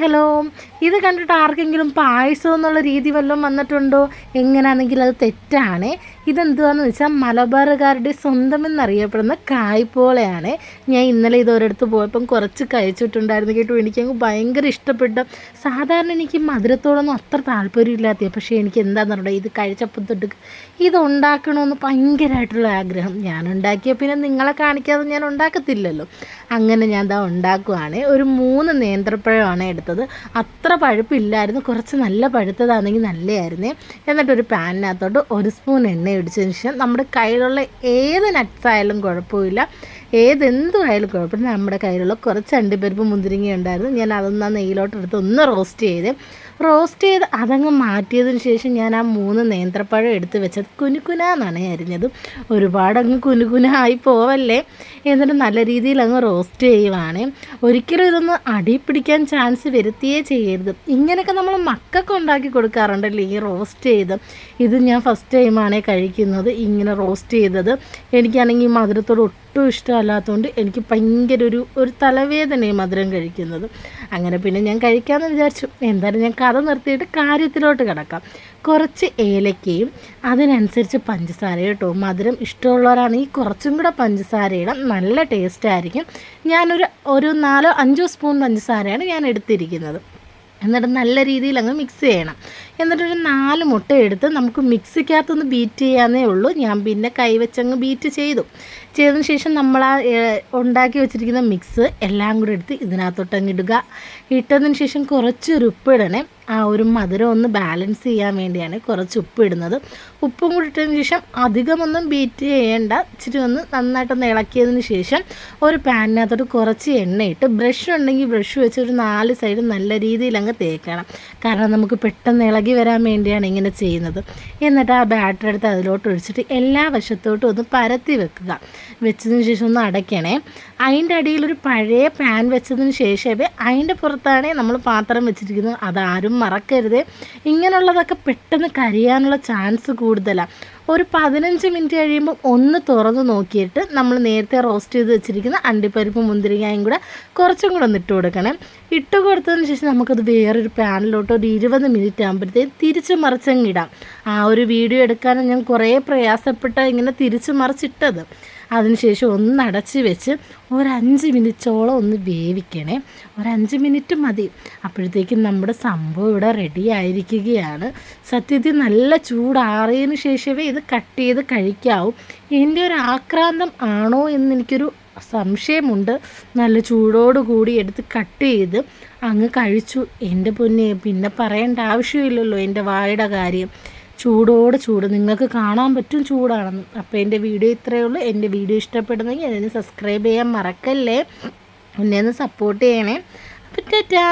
Hello ഇത് കണ്ടിട്ട് ആർക്കെങ്കിലും പായസം എന്നുള്ള രീതി വല്ലതും വന്നിട്ടുണ്ടോ? എങ്ങനെയാണെങ്കിൽ അത് തെറ്റാണ്. ഇതെന്തുവാണെന്ന് വെച്ചാൽ മലബാറുകാരുടെ സ്വന്തം എന്നറിയപ്പെടുന്ന കായ്പോളയാണ് ഞാൻ ഇന്നലെ ഇത് പോയപ്പം കുറച്ച് കഴിച്ചിട്ടുണ്ടായിരുന്നു കേട്ടോ. എനിക്കങ്ങ് ഭയങ്കര ഇഷ്ടപ്പെട്ടു സാധാരണ എനിക്ക് മധുരത്തോടൊന്നും അത്ര താല്പര്യമില്ലാത്ത പക്ഷേ എനിക്ക് എന്താണെന്ന് പറയുക ഇത് കഴിച്ചപ്പോൾ തൊട്ട് ഇത് ഉണ്ടാക്കണമെന്ന് ഭയങ്കരമായിട്ടുള്ള ആഗ്രഹം. ഞാൻ ഉണ്ടാക്കിയ പിന്നെ നിങ്ങളെ കാണിക്കാതെ ഞാൻ ഉണ്ടാക്കത്തില്ലല്ലോ. അങ്ങനെ ഞാൻ ഇതാ ഉണ്ടാക്കുവാണ്. ഒരു മൂന്ന് നേന്ത്രപ്പഴമാണ് എടുത്തത്. അത്ര പഴുപ്പില്ലായിരുന്നു. കുറച്ച് നല്ല പഴുത്തതാണെങ്കിൽ നല്ലതായിരുന്നേ എന്നിട്ടൊരു പാനിനകത്തോട്ട് ഒരു സ്പൂൺ എണ്ണ ഒഴിച്ചതിന് ശേഷം നമ്മുടെ കയ്യിലുള്ള ഏത് നട്ട്സ് ആയാലും കുഴപ്പമില്ല. ഏതെന്തുമായാലും കുഴപ്പമില്ല. നമ്മുടെ കയ്യിലുള്ള കുറച്ച് അണ്ടിപ്പരിപ്പ് മുന്തിരിങ്ങ ഉണ്ടായിരുന്നു. ഞാൻ അതൊന്ന് ആ നെയ്യിലോട്ടെടുത്ത് ഒന്ന് റോസ്റ്റ് ചെയ്ത് റോസ്റ്റ് ചെയ്ത് അതങ്ങ് മാറ്റിയതിന് ശേഷം ഞാൻ ആ മൂന്ന് നേന്ത്രപ്പഴം എടുത്ത് വെച്ചത് കുനുകുനാന്നാണ് അരിഞ്ഞത്. ഒരുപാട് അങ്ങ് കുനുകുന ആയി പോവല്ലേ? എന്നിട്ട് നല്ല രീതിയിൽ അങ്ങ് റോസ്റ്റ് ചെയ്യുവാണ്. ഒരിക്കലും ഇതൊന്ന് അടി പിടിക്കാൻ ചാൻസ് വരുത്തിയേ ചെയ്യരുത്. ഇങ്ങനെയൊക്കെ നമ്മൾ മക്കൾക്ക് ഉണ്ടാക്കി കൊടുക്കാറുണ്ടല്ലേ ഈ റോസ്റ്റ് ചെയ്ത്? ഇത് ഞാൻ ഫസ്റ്റ് ടൈമാണ് കഴിക്കുന്നത് ഇങ്ങനെ റോസ്റ്റ് ചെയ്തത്. എനിക്കാണെങ്കിൽ മധുരത്തോട് ഒട്ടും ഇഷ്ടമല്ലാത്തതുകൊണ്ട് എനിക്ക് ഭയങ്കര ഒരു ഒരു തലവേദനയും മധുരം കഴിക്കുന്നത്. അങ്ങനെ പിന്നെ ഞാൻ കഴിക്കാമെന്ന് വിചാരിച്ചു. എന്തായാലും ഞാൻ കഥ നിർത്തിയിട്ട് കാര്യത്തിലോട്ട് കിടക്കാം. കുറച്ച് ഏലക്കയും അതിനനുസരിച്ച് പഞ്ചസാര കേട്ടോ മധുരം ഈ കുറച്ചും കൂടെ പഞ്ചസാര ഇടാം നല്ല ടേസ്റ്റ് ആയിരിക്കും. ഞാനൊരു ഒരു നാലോ അഞ്ചോ സ്പൂൺ പഞ്ചസാരയാണ് ഞാൻ എടുത്തിരിക്കുന്നത്. എന്നിട്ട് നല്ല രീതിയിൽ അങ്ങ് മിക്സ് ചെയ്യണം. എന്നിട്ടൊരു നാല് മുട്ട എടുത്ത് നമുക്ക് മിക്സിക്കകത്തൊന്ന് ബീറ്റ് ചെയ്യാന്നേ ഉള്ളൂ. ഞാൻ പിന്നെ കൈവച്ചങ്ങ് ബീറ്റ് ചെയ്തു. ചെയ്തതിന് ശേഷം നമ്മൾ ആ ഉണ്ടാക്കി വെച്ചിരിക്കുന്ന മിക്സ് എല്ലാം കൂടി എടുത്ത് ഇതിനകത്തോട്ടങ്ങിടുക ഇട്ടതിന് ശേഷം കുറച്ച് ഉരുപ്പിടണേ ആ ഒരു മധുരം ഒന്ന് ബാലൻസ് ചെയ്യാൻ വേണ്ടിയാണ് കുറച്ച് ഉപ്പ് ഇടുന്നത് ഉപ്പും കൂടി ഇട്ടതിന് ശേഷം അധികമൊന്നും ബീറ്റ് ചെയ്യേണ്ട. ഇച്ചിരി ഒന്ന് നന്നായിട്ടൊന്ന് ഇളക്കിയതിന് ശേഷം ഒരു പാനിനകത്തോട്ട് കുറച്ച് എണ്ണയിട്ട് ബ്രഷ് ഉണ്ടെങ്കിൽ ബ്രഷ് വെച്ച് ഒരു നാല് സൈഡും നല്ല രീതിയിൽ അങ്ങ് തേക്കണം. കാരണം നമുക്ക് പെട്ടെന്ന് ഇളകി വരാൻ വേണ്ടിയാണ് ഇങ്ങനെ ചെയ്യുന്നത്. എന്നിട്ട് ആ ബാറ്റർ എടുത്ത് അതിലോട്ട് ഒഴിച്ചിട്ട് എല്ലാ വശത്തോട്ടും ഒന്ന് പരത്തി വെക്കുക. വെച്ചതിന് ശേഷം ഒന്ന് അടയ്ക്കണേ. അതിന്റെ അടിയിൽ ഒരു പഴയ പാൻ വെച്ചതിന് ശേഷമേ അതിന്റെ പുറത്താണ് നമ്മൾ പാത്രം വെച്ചിരിക്കുന്നത്. അതാരും മറക്കരുത്. ഇങ്ങനെയുള്ളതൊക്കെ പെട്ടെന്ന് കരിയാനുള്ള ചാൻസ് കൂടുതലാണ് ഒരു പതിനഞ്ച് മിനിറ്റ് കഴിയുമ്പോൾ ഒന്ന് തുറന്ന് നോക്കിയിട്ട് നമ്മൾ നേരത്തെ റോസ്റ്റ് ചെയ്ത് വെച്ചിരിക്കുന്ന അണ്ടിപ്പരിപ്പ് മുന്തിരിങ്ങയും കൂടെ കുറച്ചും കൂടെ ഒന്ന് ഇട്ട് കൊടുക്കണം. ഇട്ട് കൊടുത്തതിന് ശേഷം നമുക്കത് വേറൊരു പാനിലോട്ട് ഒരു ഇരുപത് മിനിറ്റ് ആകുമ്പോഴത്തേക്കും തിരിച്ച് മറിച്ചങ്ങിടാം ആ ഒരു വീഡിയോ എടുക്കാനും ഞാൻ കുറേ പ്രയാസപ്പെട്ട ഇങ്ങനെ തിരിച്ച് മറിച്ചിട്ടത്. അതിനുശേഷം ഒന്ന് അടച്ച് വെച്ച് ഒരഞ്ച് മിനിറ്റോളം ഒന്ന് വേവിക്കണേ. ഒരഞ്ച് മിനിറ്റ് മതി. അപ്പോഴത്തേക്കും നമ്മുടെ സംഭവം ഇവിടെ റെഡി ആയിരിക്കുകയാണ്. സത്യത്തിൽ നല്ല ചൂടാറിയതിന് ശേഷമേ ഇത് കട്ട് ചെയ്ത് കഴിക്കാവൂ. എന്റെ ഒരു ആക്രാന്തം ആണോ എന്ന് എനിക്കൊരു സംശയമുണ്ട്. നല്ല ചൂടോട് കൂടി എടുത്ത് കട്ട് ചെയ്ത് അങ്ങ് കഴിച്ചു. എന്റെ പൊന്നെ പിന്നെ പറയേണ്ട ആവശ്യമില്ലല്ലോ എന്റെ വായുടെ കാര്യം. ചൂടോട് ചൂട്. നിങ്ങൾക്ക് കാണാൻ പറ്റും ചൂടാണെന്ന് അപ്പോൾ എന്റെ വീഡിയോ ഇത്രയേ ഉള്ളൂ. എന്റെ വീഡിയോ ഇഷ്ടപ്പെടുന്നെങ്കിൽ അതിന് സബ്സ്ക്രൈബ് ചെയ്യാൻ മറക്കല്ലേ? എന്നെ ഒന്ന് സപ്പോർട്ട് ചെയ്യണേ. അപ്പം ടാറ്റാ.